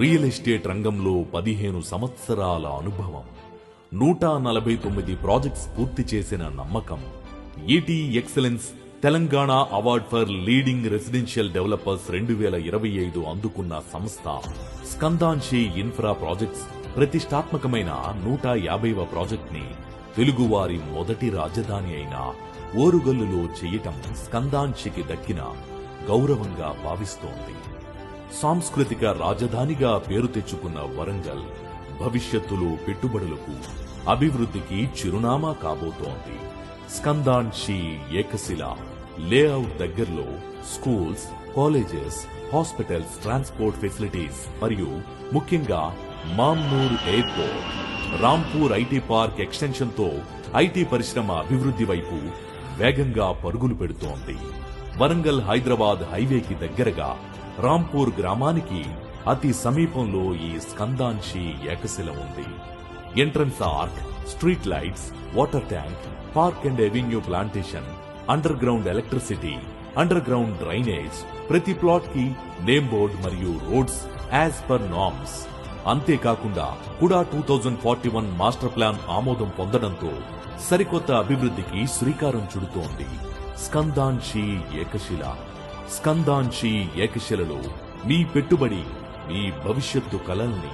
Real estate రంగంలో పదిహేను సంవత్సరాల అనుభవం నూట నలభై తొమ్మిది ప్రాజెక్ట్స్ పూర్తి చేసిన నమ్మకం ET excellence Telangana award for leading residential developers రెండు వేల ఇరవై ఐదు అందుకున్న సంస్థ స్కందాన్షి ఇన్ఫ్రా ప్రాజెక్ట్స్ ప్రతిష్టాత్మకమైన నూట యాభైవ ప్రాజెక్ట్ని తెలుగువారి మొదటి రాజధాని అయిన ఓరుగల్లులో చేయటం స్కందాన్షికి దక్కిన గౌరవంగా భావిస్తోంది. సాంస్కృతిక రాజధానిగా పేరు తెచ్చుకున్న వరంగల్ భవిష్యత్తులో పెట్టుబడులకు అభివృద్ధికి చిరునామా కాబోతోంది. స్కందాన్షి ఏకశిల లేఅవుట్ దగ్గరలో schools colleges hospitals transport facilities మరియు ముఖ్యంగా Mamnoor airport Rampur IT park ఎక్స్టెన్షన్తో IT పరిశ్రమ అభివృద్ధి వైపు వేగంగా పరుగులు పెడుతోంది. వరంగల్ హైదరాబాద్ హైవేకి దగ్గరగా రాంపూర్ గ్రామానికి అతి సమీపంలో ఈ స్కందాన్షి ఏకశిల ఉంది. Entrance arch street lights water tank park and avenue plantation under ground electricity under ground drainage ప్రతి ప్లాట్కి నేమ్ బోర్డ్ మరియు రోడ్స్ యాజ్ పర్ నామ్స్. అంతేకాకుండా కూడా two thousand forty one master plan ఆమోదం పొందడంతో సరికొత్త అభివృద్ధికి శ్రీకారం చుడుతోంది. స్కందాన్షి ఏకశిల. స్కందాన్షి ఏకశిలలో మీ పెట్టుబడి మీ భవిష్యత్తు కలల్ని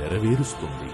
నెరవేరుస్తుంది.